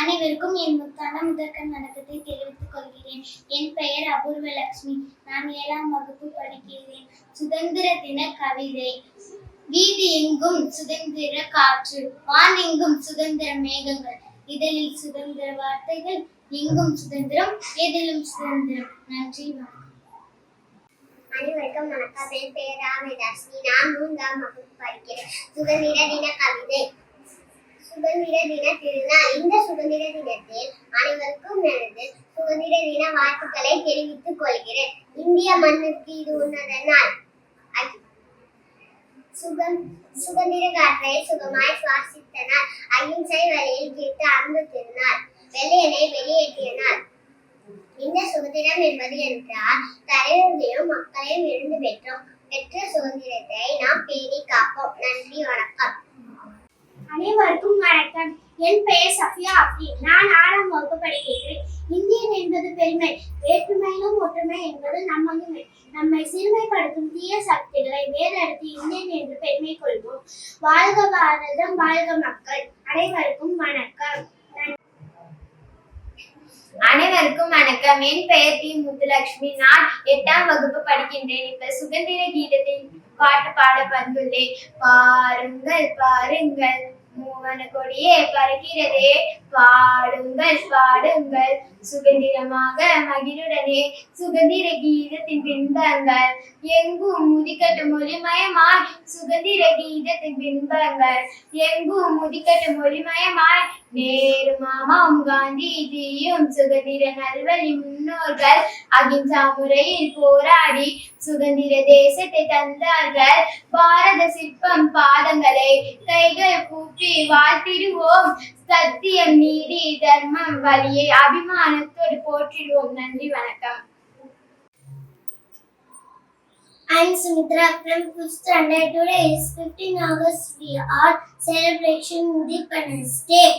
அனைவருக்கும் என் முத்தான முதற்கண் வணக்கத்தை தெரிவித்துக் கொள்கிறேன். என் பெயர் அபூர்வ லட்சுமி நான் ஏழாம் வகுப்பு படிக்கிறேன். சுதந்திர தின கவிதை. வீதி எங்கும் சுதந்திர காற்று. வான் எங்கும் சுதந்திர மேகங்கள். இதழில் சுதந்திர வார்த்தைகள். எங்கும் சுதந்திரம் எதிலும் சுதந்திரம். நன்றி வணக்கம். அனைவருக்கும் வணக்கம். என் பெயர் ராமதாஸ்மி நான் மூன்றாம் வகுப்பு படிக்கிறேன். சுதந்திர தின கவிதை. சுதந்திர தின திருநாள். இந்த சுதந்திர தினத்தில் அனைவருக்கும் எனது சுதந்திர தின வாழ்த்துக்களை தெரிவித்துக் கொள்கிறேன். இந்திய மண்ணுக்கு இது உன்னத நாள். சுகம் சுதந்திர காற்றை சுகமாய் சுவாசித்த நாள். அகிம்சை வழியில் கேட்டு அன்பு திருநாள். வெள்ளையனை வெளியேற்றிய நாள். இந்த சுதந்திரம் என்பது என்றால் தலைவர்களையும் மக்களையும் இருந்து பெற்றோம். பெற்ற சுதந்திரத்தை நாம் பேணி காப்போம் நன்றி வணக்கம் அனைவருக்கும் வணக்கம் என் பெயர் சஃபியா. அப்தி நான் ஆறாம் வகுப்பு படிக்கிறேன். இந்தியன் என்பது பெருமை. வேற்றுமையிலும் ஒற்றுமை என்பது நம்மை நம்மை சிறுமைப்படுத்தும் தீய சக்திகளை வேறெடுத்து இந்தியன் என்று பெருமை கொள்வோம். வாழ்க பாரதம் வாழ்க மக்கள். அனைவருக்கும் வணக்கம். அனைவருக்கும் வணக்கம். என் பெயர் டி முத்துலட்சுமி. நான் எட்டாம் வகுப்பு படிக்கின்றேன். இப்ப சுதந்திர கீதத்தின் பாட்டு பாட வந்துள்ளேன். பாருங்கள் பாருங்கள். மூவன கொடியே பறக்கிறதே பாடுங்கள் பாடுங்கள். சுதந்திரமாக மகிழுடனே சுதந்திர கீதத்தின் பின்பங்கள். எங்கும் முதிக்கட்டும் ஒளிமயமாய் சுதந்திர கீதத்தின் பின்பங்கள். எங்கும் முதிக்கட்டும் ஒளிமயமாய் நேரு மாமாவும் காந்திஜியும் சுதந்திர நல்வழி முன்னோர்கள். அகிம்சா முறையில் போராடி சுதந்திர தேசத்தை தந்தார்கள். பாரத சிற்பம் பாதங்களை கை வாழ்த்திடுவோம் சத்தியம் நீதி தர்மம் வழியை அபிமானத்தோடு போற்றிடுவோம் நன்றி வணக்கம் I'm Sumitra from 5th standard. Today is 15 August. We are celebration Independence Day.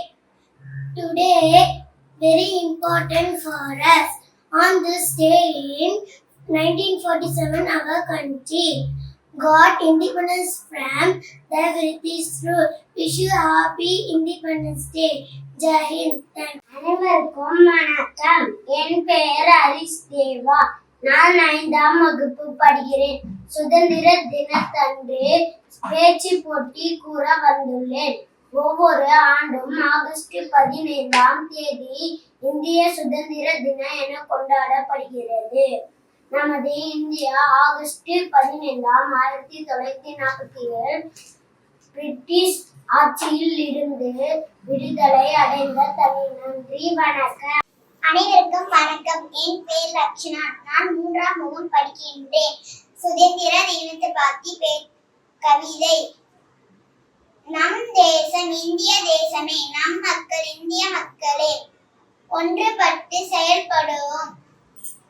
Today, very important for us. On this day in 1947, our country got independence from the British rule. Wish you happy Independence Day. Jai அனைவருக்கும் வணக்கம். என் பெயர் ஹரிஷ் தேவா நான் ஐந்தாம் வகுப்பு படிக்கிறேன். சுதந்திர தினத்தன்று பேச்சு போட்டி கூற வந்துள்ளேன். ஒவ்வொரு ஆண்டும் ஆகஸ்ட் பதினைந்தாம் தேதி இந்திய சுதந்திர தினம் என கொண்டாடப்படுகிறது. நமது இந்தியா ஆகஸ்ட் பதினைந்தாம் ஆயிரத்தி தொள்ளாயிரத்தி நாற்பத்தி ஏழு பிரிட்டிஷ் ஆட்சியில் இருந்து விடுதலை அடைந்த தனி நன்றி வணக்கம். அனைவருக்கும் வணக்கம். என் பேர் லட்சணா நான் மூன்றாம் முகம் படிக்கின்றேன். சுதந்திர தினத்தை பற்றி கவிதை. நம் தேசம் இந்திய தேசமே. நம் மக்கள் இந்திய மக்களே. ஒன்றுபட்டு செயல்படுவோம்.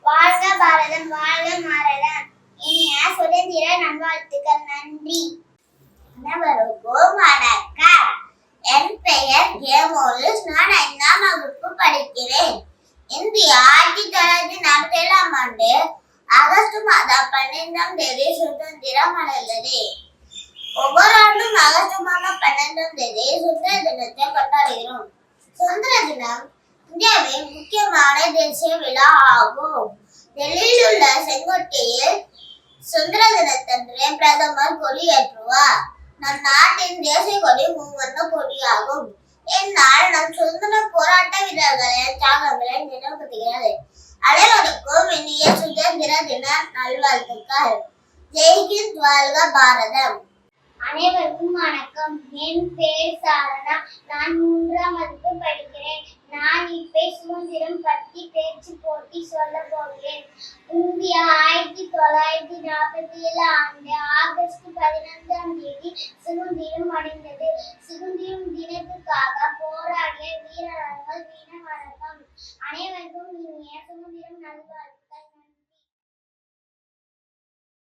வாழ்க பாரதம் வாழ்க மாரதம் இனிய சுதந்திர நல்வாழ்த்துக்கள் நன்றி. அனைவருக்கும் வணக்கம். என் பெயர் கேமோலிஸ். நான் ஐந்தாம் வகுப்பு படிக்கிறேன். இந்தியா ஆயிரத்தி தொள்ளாயிரத்தி நாற்பத்தி ஏழாம் ஆண்டு ஆகஸ்ட் மாதம் பன்னிரெண்டாம் தேதி சுதந்திரம் அடைந்தது. ஒவ்வொரு ஆண்டும் ஆகஸ்ட் மாதம் பன்னெண்டாம் தேதி சுதந்திர தினத்தை கொண்டாடுகிறோம். சுதந்திர தினம் இந்தியாவின் முக்கியமான தேசிய விழா ஆகும். டெல்லியில் உள்ள செங்கோட்டையில் சுதந்திர தினத்தன்று பிரதமர் கொடியேற்றுவார். நம் நாட்டின் தேசிய கொடி மூவர்ண கொடியாகும். இந்நாள் நம் சுதந்திர போராட்ட வீரர்களின் தியாகங்களை நினைவுபடுத்துகிறது. அனைவருக்கும் இனிய சுதந்திர தின நல்வாழ்த்துக்கள். ஜெய்ஹிந்த் வாழ்க பாரதம். அனைவருக்கும் வணக்கம். என் பேர் சாரதா. நான் மூன்றாம் வகுப்பு படிக்கிறேன். நான் இப்பே சுதந்திரம் பற்றி பேச்சு போட்டி சொல்ல போகிறேன். இந்தியா ஆயிரத்தி தொள்ளாயிரத்தி நாற்பத்தி ஏழு ஆண்டு ஆகஸ்ட் பதினைந்தாம் தேதி சுதந்திரம் அடைந்தது. சுதந்திரம் தினத்துக்காக போராடிய வீரர்கள் வீர வணக்கம். அனைவருக்கும் இனிய சுதந்திரம் நல்வாழ்வு